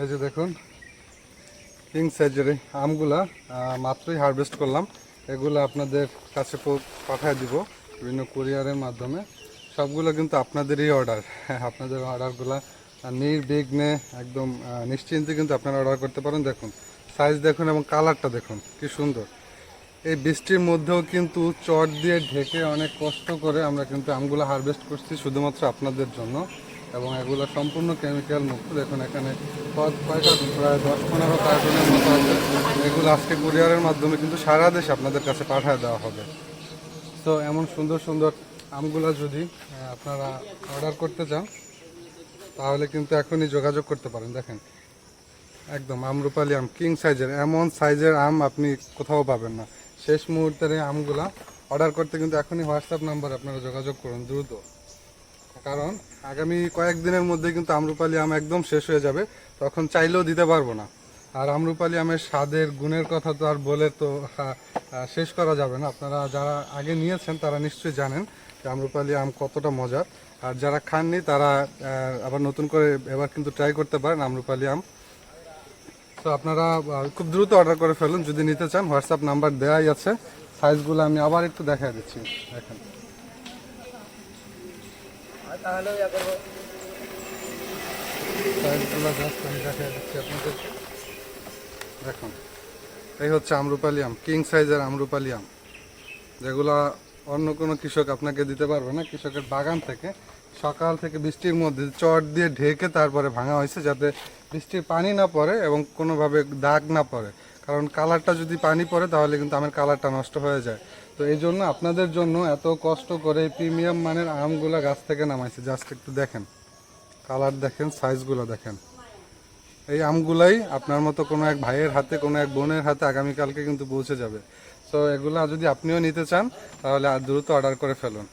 এই যে দেখুন কিং সাইজের আমগুলা মাত্রই হারভেস্ট করলাম। এগুলো আপনাদের কাছে পাঠিয়ে দিব, বিভিন্ন কুরিয়ারের মাধ্যমে। সবগুলো কিন্তু আপনাদেরই অর্ডার আপনাদের অর্ডারগুলো নির্বিঘ্নে একদম নিশ্চিন্তে কিন্তু আপনারা অর্ডার করতে পারেন। দেখুন সাইজ দেখুন এবং কালারটা দেখুন, কি সুন্দর। এই বৃষ্টির মধ্যেও কিন্তু চট দিয়ে ঢেকে অনেক কষ্ট করে আমরা কিন্তু আমগুলো হারভেস্ট করছি, শুধুমাত্র আপনাদের জন্য। এবং এগুলো সম্পূর্ণ কেমিক্যাল মুক্ত। দেখুন এখানে প্রায় দশ পনেরো কার্টুনের মতো আছে। এগুলো আজকে কুরিয়ারের মাধ্যমে কিন্তু সারা দেশে আপনাদের কাছে পাঠিয়ে দেওয়া হবে। তো এমন সুন্দর সুন্দর আমগুলো যদি আপনারা অর্ডার করতে চান, তাহলে কিন্তু এখনই যোগাযোগ করতে পারেন। দেখেন, একদম আমরুপালি আম কিং সাইজের এমন সাইজের আম আপনি কোথাও পাবেন না। শেষ মুহূর্তের এই আমগুলা অর্ডার করতে কিন্তু এখনই হোয়াটসঅ্যাপ নাম্বার আপনারা যোগাযোগ করুন, দ্রুত। কারণ আগামী কয়েকদিনের মধ্যে কিন্তু আমরুপালি আম একদম শেষ হয়ে যাবে, তখন চাইলেও দিতে পারব না। আর আমরুপালি আমের স্বাদের গুণের কথা তো আর বলে তো শেষ করা যাবে না। আপনারা যারা আগে নিয়েছেন, তারা নিশ্চয়ই জানেন যে আমরুপালি আম কতটা মজার। আর যারা খাননি, তারা আবার নতুন করে এবার কিন্তু ট্রাই করতে পারেন আমরুপালি আম। তো আপনারা খুব দ্রুত অর্ডার করে ফেলুন। যদি নিতে চান হোয়াটসঅ্যাপ নাম্বার দেওয়াই আছে। সাইজগুলো আমি আবার একটু দেখা দিচ্ছি। দেখেন। আপনাদের। দেখুন, এই হচ্ছে আমরুপালি আম কিং সাইজের আমরুপালি আম, যেগুলা অন্য কোনো কৃষক আপনাকে দিতে পারবে না। কৃষকের বাগান থেকে সকাল থেকে বৃষ্টির মধ্যে চট দিয়ে ঢেকে তারপরে ভাঙা হয়েছে যাতে বৃষ্টির পানি না পড়ে এবং কোনোভাবে দাগ না পড়ে। কারণ কালারটা যদি পানি পড়ে, তাহলে কিন্তু আমের কালারটা নষ্ট হয়ে যায়। তো এই জন্য আপনাদের জন্য এত কষ্ট করে প্রিমিয়াম মানের আমগুলা গাছ থেকে নামাইছে। জাস্ট একটু দেখেন। কালার দেখেন, সাইজগুলো দেখেন। এই আমগুলাই আপনার মতো কোনো এক ভাইয়ের হাতে, কোনো এক বোনের হাতে আগামীকালকে কিন্তু পৌঁছে যাবে। তো এগুলা যদি আপনিও নিতে চান, তাহলে দ্রুত অর্ডার করে ফেলুন।